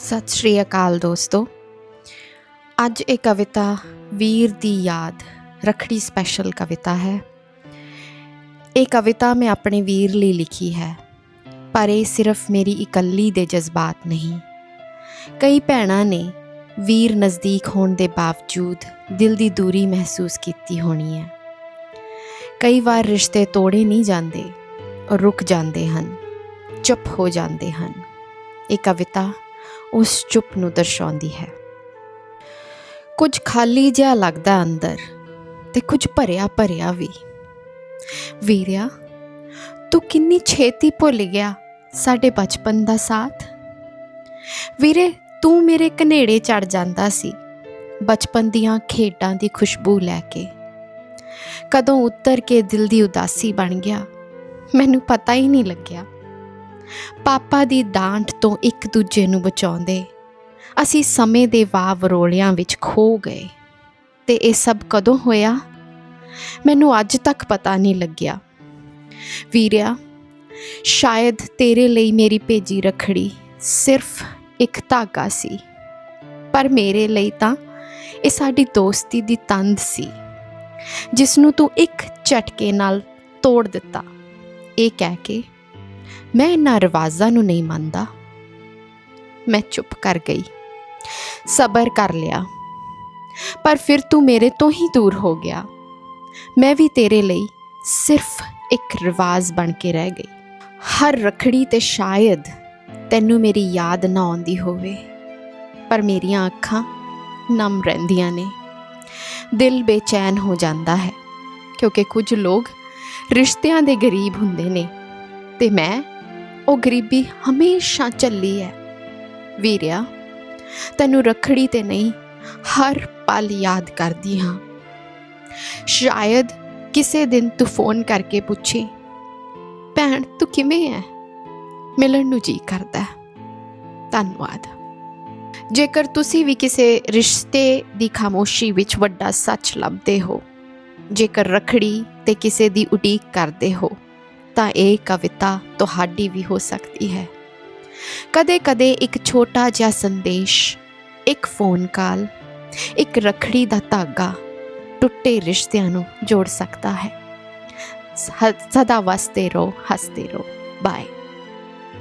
ਸਤਿ ਸ਼੍ਰੀ ਅਕਾਲ ਦੋਸਤੋ। ਅੱਜ ਇਹ ਕਵਿਤਾ ਵੀਰ ਦੀ ਯਾਦ ਰਖੜੀ ਸਪੈਸ਼ਲ ਕਵਿਤਾ ਹੈ। ਇਹ ਕਵਿਤਾ ਮੈਂ ਆਪਣੇ ਵੀਰ ਲਈ ਲਿਖੀ ਹੈ, ਪਰ ਇਹ ਸਿਰਫ ਮੇਰੀ ਇਕੱਲੀ ਦੇ ਜਜ਼ਬਾਤ ਨਹੀਂ। ਕਈ ਭੈਣਾਂ ਨੇ ਵੀਰ ਨਜ਼ਦੀਕ ਹੋਣ ਦੇ ਬਾਵਜੂਦ ਦਿਲ ਦੀ ਦੂਰੀ ਮਹਿਸੂਸ ਕੀਤੀ ਹੋਣੀ ਹੈ। ਕਈ ਵਾਰ ਰਿਸ਼ਤੇ ਤੋੜੇ ਨਹੀਂ ਜਾਂਦੇ ਔਰ ਰੁਕ ਜਾਂਦੇ ਹਨ, ਚੁੱਪ ਹੋ ਜਾਂਦੇ ਹਨ। ਇਹ ਕਵਿਤਾ ਉਸ ਚੁੱਪ ਨੂੰ ਦਰਸਾਉਂਦੀ ਹੈ। ਕੁਝ ਖਾਲੀ ਜਿਹਾ ਲੱਗਦਾ ਅੰਦਰ ਤੇ ਕੁਝ ਭਰਿਆ ਭਰਿਆ ਵੀ। ਵੀਰਿਆ, ਤੂੰ ਕਿੰਨੀ ਛੇਤੀ ਭੁੱਲ ਗਿਆ ਸਾਡੇ ਬਚਪਨ ਦਾ ਸਾਥ? ਵੀਰੇ, ਤੂੰ ਮੇਰੇ ਕਨੇੜੇ ਚੜ ਜਾਂਦਾ ਸੀ ਬਚਪਨ ਦੀਆਂ ਖੇਡਾਂ ਦੀ ਖੁਸ਼ਬੂ ਲੈ ਕੇ। ਕਦੋਂ ਉੱਤਰ ਕੇ ਦਿਲ ਦੀ ਉਦਾਸੀ ਬਣ ਗਿਆ, ਮੈਨੂੰ ਪਤਾ ਹੀ ਨਹੀਂ ਲੱਗਿਆ। ਪਾਪਾ ਦੀ ਡਾਂਟ ਤੋਂ ਇੱਕ ਦੂਜੇ ਨੂੰ ਬਚਾਉਂਦੇ। ਅਸੀਂ ਸਮੇਂ ਦੇ ਵਾਹ ਵਰੋਲਿਆਂ ਵਿੱਚ ਖੋ ਗਏ। ਤੇ ਇਹ ਸਭ ਕਦੋਂ ਹੋਇਆ? ਮੈਨੂੰ ਅੱਜ ਤੱਕ ਪਤਾ ਨਹੀਂ ਲੱਗਿਆ। ਵੀਰਿਆ, ਸ਼ਾਇਦ ਤੇਰੇ ਲਈ ਮੇਰੀ ਭੇਜੀ ਰਖੜੀ ਸਿਰਫ ਇੱਕ ਧਾਗਾ ਸੀ। ਪਰ ਮੇਰੇ ਲਈ ਤਾਂ ਇਹ ਸਾਡੀ ਦੋਸਤੀ ਦੀ ਤੰਦ ਸੀ ਜਿਸ ਨੂੰ ਤੂੰ ਇੱਕ ਝਟਕੇ ਨਾਲ ਤੋੜ ਦਿੱਤਾ। ਇਹ ਕਹਿ ਕੇ ਮੈਂ ਇਹਨਾਂ ਰਿਵਾਜ਼ਾਂ ਨੂੰ ਨਹੀਂ ਮੰਨਦਾ। ਮੈਂ ਚੁੱਪ ਕਰ ਗਈ। ਸਬਰ ਕਰ ਲਿਆ। ਪਰ ਫਿਰ ਤੂੰ ਮੇਰੇ ਤੋਂ ਹੀ ਦੂਰ ਹੋ ਗਿਆ। ਮੈਂ ਵੀ ਤੇਰੇ ਲਈ ਸਿਰਫ ਇੱਕ ਰਿਵਾਜ਼ ਬਣ ਕੇ ਰਹਿ ਗਈ। ਹਰ ਰਖੜੀ ਤੇ ਸ਼ਾਇਦ ਤੈਨੂੰ ਮੇਰੀ ਯਾਦ ਨਾ ਆਉਂਦੀ ਹੋਵੇ। ਪਰ ਮੇਰੀਆਂ ਅੱਖਾਂ ਨਮ ਰਹਿੰਦੀਆਂ ਨੇ। ਦਿਲ ਬੇਚੈਨ ਹੋ ਜਾਂਦਾ ਹੈ, ਕਿਉਂਕਿ ਕੁਝ ਲੋਕ ਰਿਸ਼ਤਿਆਂ ਦੇ ਗਰੀਬ ਹੁੰਦੇ ਨੇ। ਤੇ ਮੈਂ, ਉਹ ਗਰੀਬੀ ਹਮੇਸ਼ਾ ਚੱਲੀ ਹੈ। ਵੀਰਿਆ, ਤੈਨੂੰ ਰਖੜੀ ਤੇ ਨਹੀਂ, ਹਰ ਪਲ ਯਾਦ ਕਰਦੀ ਹਾਂ। ਸ਼ਾਇਦ ਕਿਸੇ ਦਿਨ ਤੂੰ ਫੋਨ ਕਰਕੇ ਪੁੱਛੇ, ਭੈਣ, ਤੂੰ ਕਿਵੇਂ ਹੈ? ਮਿਲਣ ਨੂੰ ਜੀ ਕਰਦਾ ਧੰਨਵਾਦ। ਜੇਕਰ ਤੁਸੀਂ ਵੀ ਕਿਸੇ ਰਿਸ਼ਤੇ ਦੀ ਖਾਮੋਸ਼ੀ ਵਿੱਚ ਵੱਡਾ ਸੱਚ ਲੱਭਦੇ ਹੋ, ਜੇਕਰ ਰਖੜੀ ਤੇ ਕਿਸੇ ਦੀ ਉਡੀਕ ਕਰਦੇ ਹੋ ਤਾਂ ਇਹ ਕਵਿਤਾ ਤੁਹਾਡੀ ਵੀ ਹੋ ਸਕਦੀ ਹੈ। ਕਦੇ-ਕਦੇ ਇੱਕ ਛੋਟਾ ਜਿਹਾ ਸੰਦੇਸ਼, ਇੱਕ ਫੋਨ ਕਾਲ ਇੱਕ ਰਖੜੀ ਦਾ ਧਾਗਾ ਟੁੱਟੇ ਰਿਸ਼ਤਿਆਂ ਨੂੰ ਜੋੜ ਸਕਦਾ ਹੈ। ਸਦਾ ਵਸਦੇ ਰਹੋ, ਹੱਸਦੇ ਰਹੋ। ਬਾਏ